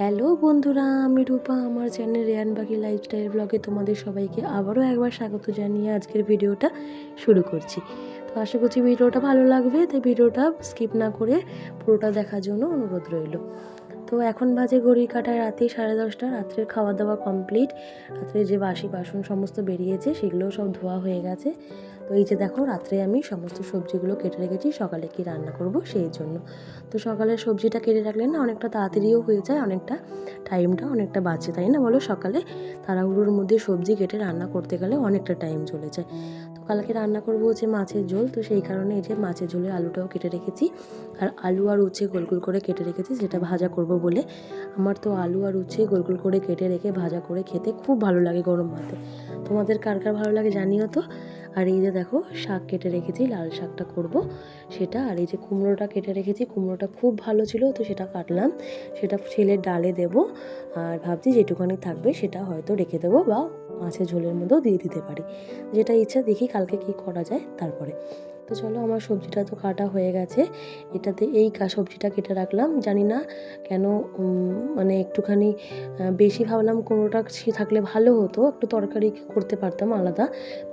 Hello বন্ধুরা, আমি রূপা, আমার চ্যানেল রেয়ান বাকি লাইফস্টাইল ব্লগে তোমাদের সবাইকে আবারও একবার স্বাগত জানিয়ে আজকের ভিডিওটা শুরু করছি। তো আশা করছি ভিডিওটা ভালো লাগবে, তাই ভিডিওটা স্কিপ না করে পুরোটা দেখার জন্য অনুরোধ রইল। তো এখন বাজে ঘড়ি কাটায় রাতে সাড়ে দশটা, রাত্রের খাওয়া দাওয়া কমপ্লিট রাত্রে যে বাসি বাসন সমস্ত বেরিয়েছে, সেগুলোও সব ধোয়া হয়ে গেছে। তো এই যে দেখো, রাত্রে আমি সমস্ত সবজিগুলো কেটে রেখেছি, সকালে কি রান্না করব সেই জন্য। তো সকালের সবজিটা কেটে রাখলে না অনেকটা তাড়াতাড়িও হয়ে যায়, অনেকটা টাইমটা অনেকটা বাঁচে। তাই না বলো? সকালে তাড়াহুড়োর মধ্যে সবজি কেটে রান্না করতে গেলে অনেকটা টাইম চলে যায়। কালকে রান্না করব হচ্ছে মাছের ঝোল, তো সেই কারণে এই যে মাছের ঝোলের আলুটাও কেটে রেখেছি। আর আলু আর উচ্ছে গোল গোল করে কেটে রেখেছি, সেটা ভাজা করব বলে। আমার তো আলু আর উচ্ছে গোল গোল করে কেটে রেখে ভাজা করে খেতে খুব ভালো লাগে গরম ভাতে। তোমাদের কার কার ভালো লাগে জানিও তো? আর এই যে দেখো, শাক কেটে রেখেছি, লাল শাকটা করব। সেটা আর এই যে কুমড়োটা কেটে রেখেছি, কুমড়োটা খুব ভালো ছিল, তো সেটা কাটলাম। সেটা ছেলের ডালে দেব, আর ভাবছি যেটুখানি থাকবে সেটা হয়তো রেখে দেবো বা মাছের ঝোলের মধ্যেও দিয়ে দিতে পারি। যেটা ইচ্ছা দেখি কালকে কি করা যায় তারপরে। তো চলো আমার সবজিটা তো কাটা হয়ে গেছে। এটাতে এই সবজিটা কেটে রাখলাম। জানি না কেন মানে একটুখানি বেশি ভাবলাম কুমড়োটা থাকলে ভালো হতো। একটু তরকারি করতে পারতাম আলাদা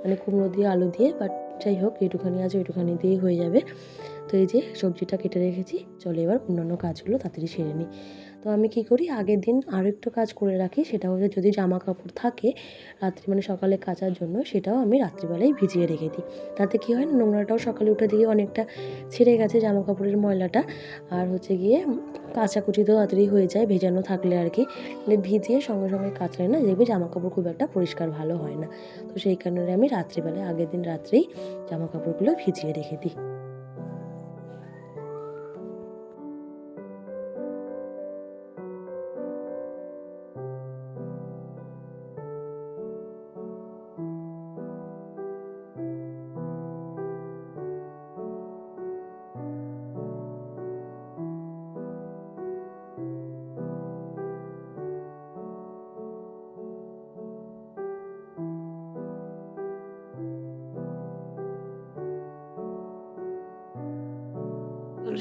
মানে কুমড়ো দিয়ে, আলু দিয়ে বাট যাই হোক, যেটুখানি আছে ওইটুখানি দিয়েই হয়ে যাবে। তো এই যে সবজিটা কেটে রেখেছি। চলো এবার অন্যান্য কাজগুলো তাড়াতাড়ি সেরে নিই। তো আমি কি করি? আগের দিন আরও একটু কাজ করে রাখি সেটা হচ্ছে যদি জামা কাপড় থাকে রাত্রি মানে সকালে কাচার জন্য, সেটাও আমি রাত্রিবেলায় ভিজিয়ে রেখে দিই। তাতে কী হয় নোংরাটাও সকালে উঠে দিয়ে অনেকটা ছেড়ে গেছে জামা কাপড়ের ময়লাটা। আর হচ্ছে গিয়ে কাচাকুচি তো তাড়াতাড়ি হয়ে যায়, ভেজানো থাকলে আর কি। মানে ভিজিয়ে সঙ্গে সঙ্গে কাচলে না, দেখবে জামা কাপড় খুব একটা পরিষ্কার ভালো হয় না। তো সেই কারণে আমি রাত্রিবেলায় আগের দিন রাত্রেই জামা কাপড়গুলো ভিজিয়ে রেখে দিই।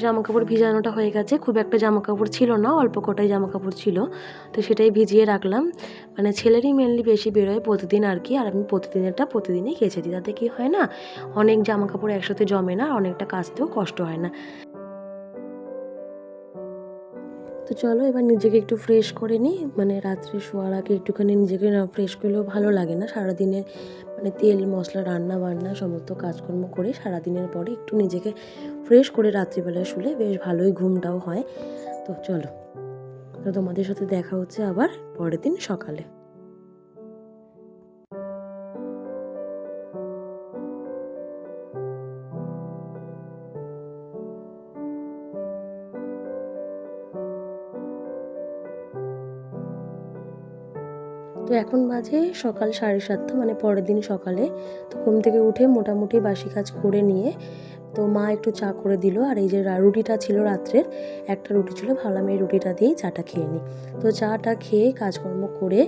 জামা কাপড় ভিজানোটা হয়ে গেছে। খুব একটা জামা কাপড় ছিল না, অল্প কটাই জামা কাপড় ছিল। তো সেটাই ভিজিয়ে রাখলাম। মানে ছেলেরই মেনলি বেশি বেরোয় প্রতিদিন আর কি। আর আমি প্রতিদিনেরটা প্রতিদিনই কেচে দিই তাতে কী হয় না, অনেক জামা কাপড় একসাথে জমে না অনেকটা কাচতেও কষ্ট হয় না। তো চলো, এবার নিজেকে একটু ফ্রেশ করে নিই। মানে রাত্রে শোয়ার আগে একটুখানি নিজেকে না ফ্রেশ করলেও ভালো লাগে না। সারাদিনে মানে তেল, মশলা, রান্না বান্না সমস্ত কাজকর্ম করে সারাদিনের পরে একটু নিজেকে ফ্রেশ করে রাত্রিবেলায় শুলে বেশ ভালোই ঘুমটাও হয়। তো চলো, তো তোমাদের সাথে দেখা হচ্ছে আবার পরের দিন সকালে। তো এখন বাজে সকাল সাড়ে সাতটা মানে পরের দিন সকালে। তো ঘুম থেকে উঠে মোটামুটি বাসি কাজ করে নিয়ে তো মা একটু চা করে দিল। আর এই যে রুটিটা ছিল রাত্রের, একটা রুটি ছিল, ভাবলাম এই রুটিটা দিয়েই চাটা খেয়ে নিই তো চাটা খেয়ে কাজকর্ম করে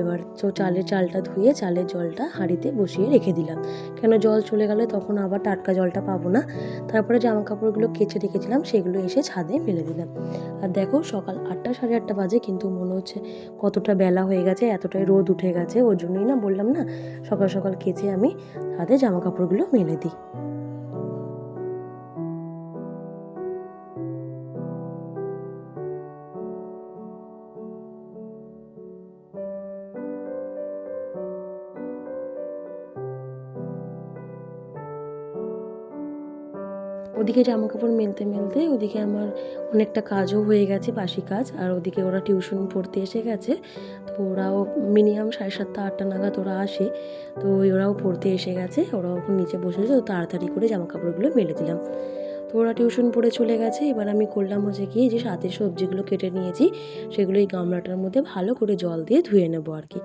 এবার তো চালের চালটা ধুয়ে চালের জলটা হাঁড়িতে বসিয়ে রেখে দিলাম। কেন জল চলে গেলে তখন আবার টাটকা জলটা পাবো না। তারপরে জামা কাপড়গুলো কেচে রেখেছিলাম, সেগুলো এসে ছাদে মেলে দিলাম। আর দেখো সকাল আটটা সাড়ে আটটা বাজে, কিন্তু মনে হচ্ছে কতটা বেলা হয়ে গেছে, এতটাই রোদ উঠে গেছে। ওর জন্যই না বললাম না, সকাল সকাল কেচে আমি ছাদে জামা কাপড়গুলো মেলে দিই। ওদিকে জামা কাপড় মেলতে মেলতে ওদিকে আমার অনেকটা কাজও হয়ে গেছে, বাসি কাজ। আর ওদিকে ওরা টিউশন পড়তে এসে গেছে। তো ওরাও মিনিমাম সাড়ে সাতটা, আটটা নাগাদ ওরা আসে। তো ওরাও পড়তে এসে গেছে। ওরাও নিচে বসেছে তো তাড়াতাড়ি করে জামা কাপড়গুলো মেলে দিলাম। তো ওরা টিউশন পড়ে চলে গেছে। এবার আমি করলাম হচ্ছে কি, যে সাথে সবজিগুলো কেটে নিয়েছি, সেগুলো এই গামলাটার মধ্যে ভালো করে জল দিয়ে ধুয়ে নেব আর কি।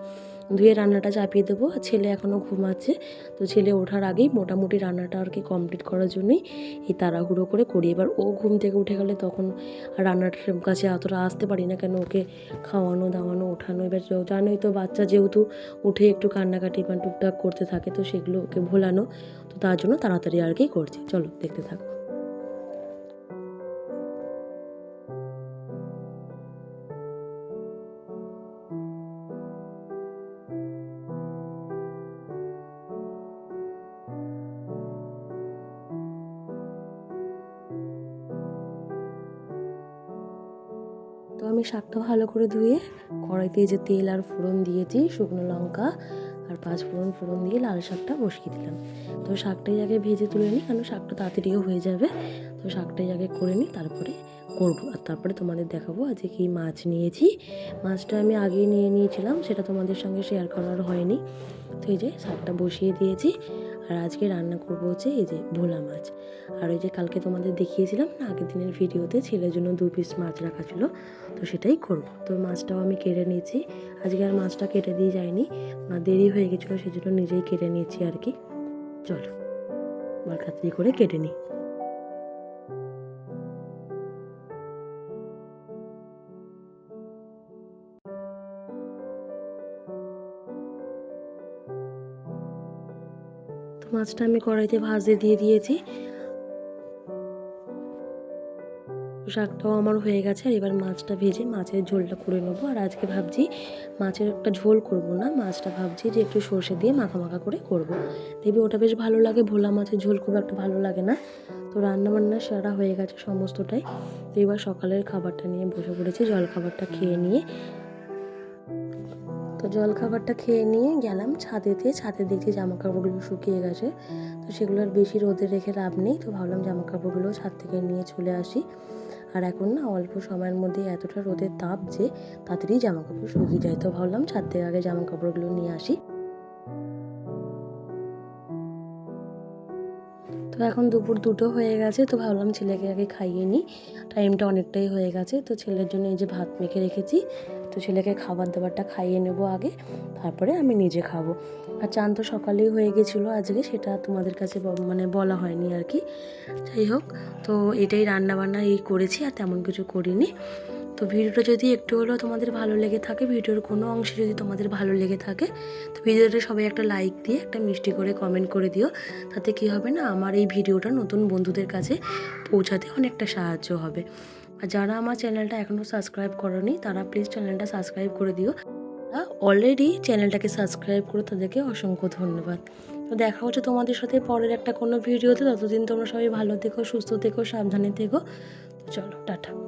ধুয়ে রান্নাটা চাপিয়ে দেবো। ছেলে এখনও ঘুমাচ্ছে, তো ছেলে ওঠার আগেই মোটামুটি রান্নাটা আর কি কমপ্লিট করার জন্যই এই তাড়াহুড়ো করে করি। এবার ও ঘুম থেকে উঠে গেলে তখন রান্নাটার কাছে অতটা আসতে পারি না, কেন ওকে খাওয়ানো, দাওয়ানো, ওঠানো। এবার জানোই তো বাচ্চা যেহেতু উঠে একটু কান্নাকাটি বা টুকটাক করতে থাকে, তো সেগুলো ওকে ভোলানো, তো তার জন্য তাড়াতাড়ি আর কি করছি। চলো দেখতে থাকো। তো আমি শাকটা ভালো করে ধুয়ে কড়াইতে যে তেল আর ফোড়ন দিয়েছি, শুকনো লঙ্কা আর পাঁচ ফোড়ন ফোড়ন দিয়ে লাল শাকটা বসিয়ে দিলাম। তো শাকটাই আগে ভেজে তুলে নিই কারণ শাকটা তাড়াতাড়িও হয়ে যাবে। তো শাকটাই আগে করে নিই, তারপরে করব। আর তারপরে তোমাদের দেখাবো আজকে কি মাছ নিয়েছি। মাছটা আমি আগেই নিয়ে নিয়েছিলাম, সেটা তোমাদের সঙ্গে শেয়ার করার হয়নি। তো এই যে শাকটা বসিয়ে দিয়েছি। আর আজকে রান্না করব হচ্ছে এই যে ভোলা মাছ। আর ওই যে কালকে তোমাদের দেখিয়েছিলাম না, আগের দিনের ভিডিওতে ছেলের জন্য দু পিস মাছ রাখা ছিল, তো সেটাই করব। তো মাছটাও আমি কেটে নিয়েছি। আজকে আর মাছটা কেটে দিয়ে যায়নি না দেরি হয়ে গেছিল সেই জন্য নিজেই কেটে নিয়েছি আর কি। চলো আমার কাতরি করে কেটে নিই। মাছটা আমি কড়াইতে ভাজে দিয়ে দিয়েছি। শাকটাও আমার হয়ে গেছে, আর এবার মাছটা ভেজে মাছের ঝোলটা করে নেব। আর আজকে ভাবছি মাছের একটা ঝোল করব না, মাছটা ভাবছি যে একটু সর্ষে দিয়ে মাখা মাখা করে করব। দেখবি ওটা বেশ ভালো লাগে, ভোলা মাছের ঝোল খুব একটা ভালো লাগে না। তো রান্না বান্না সারা হয়ে গেছে সমস্তটাই। তো এবার সকালের খাবারটা নিয়ে বসে পড়েছি জল খাবারটা খেয়ে নিয়ে। তো জল খাবারটা খেয়ে নিয়ে গেলাম ছাদেতে। ছাদে দেখছি জামা কাপড়গুলো শুকিয়ে গেছে। তো সেগুলো আর বেশি রোদে রেখে লাভ নেই। তো ভাবলাম জামা কাপড়গুলো ছাদ থেকে নিয়ে চলে আসি। আর এখন না অল্প সময়ের মধ্যে এতটা রোদের তাপ যে তাড়াতাড়ি জামা কাপড় শুকিয়ে যায়। তো ভাবলাম ছাদ থেকে আগে জামা কাপড়গুলো নিয়ে আসি। তো এখন দুপুর দুটো হয়ে গেছে। তো ভাবলাম ছেলেকে আগে খাইয়ে নিই। টাইমটা অনেকটাই হয়ে গেছে। তো ছেলের জন্য এই যে ভাত মেখে রেখেছি। তো ছেলেকে খাবার দাবারটা খাইয়ে নেব আগে, তারপরে আমি নিজে খাব। আর চান তো সকালেই হয়ে গেছিল আজকে, সেটা তোমাদের কাছে মানে বলা হয়নি আর কি। যাই হোক, তো এটাই রান্না বান্না এই করেছি, আর তেমন কিছু করিনি। তো ভিডিওটা যদি একটু হলেও তোমাদের ভালো লেগে থাকে, ভিডিওর কোনো অংশে যদি তোমাদের ভালো লেগে থাকে, তো ভিডিওটা সবাই একটা লাইক দিয়ে, একটা মিষ্টি করে কমেন্ট করে দিও। তাতে কি হবে না, আমার এই ভিডিওটা নতুন বন্ধুদের কাছে পৌঁছাতে অনেকটা সাহায্য হবে। আর যারা আমার চ্যানেলটা এখনও সাবস্ক্রাইব করনি, তারা প্লিজ চ্যানেলটা সাবস্ক্রাইব করে দিও। অলরেডি চ্যানেলটাকে সাবস্ক্রাইব করে তাদেরকে অসংখ্য ধন্যবাদ। তো দেখা হচ্ছে তোমাদের সাথে পরের একটা কোনো ভিডিওতে। ততদিন তোমরা সবাই ভালো থেকো, সুস্থ থেকো, সাবধানে থেকো। তো চলো, টাটা।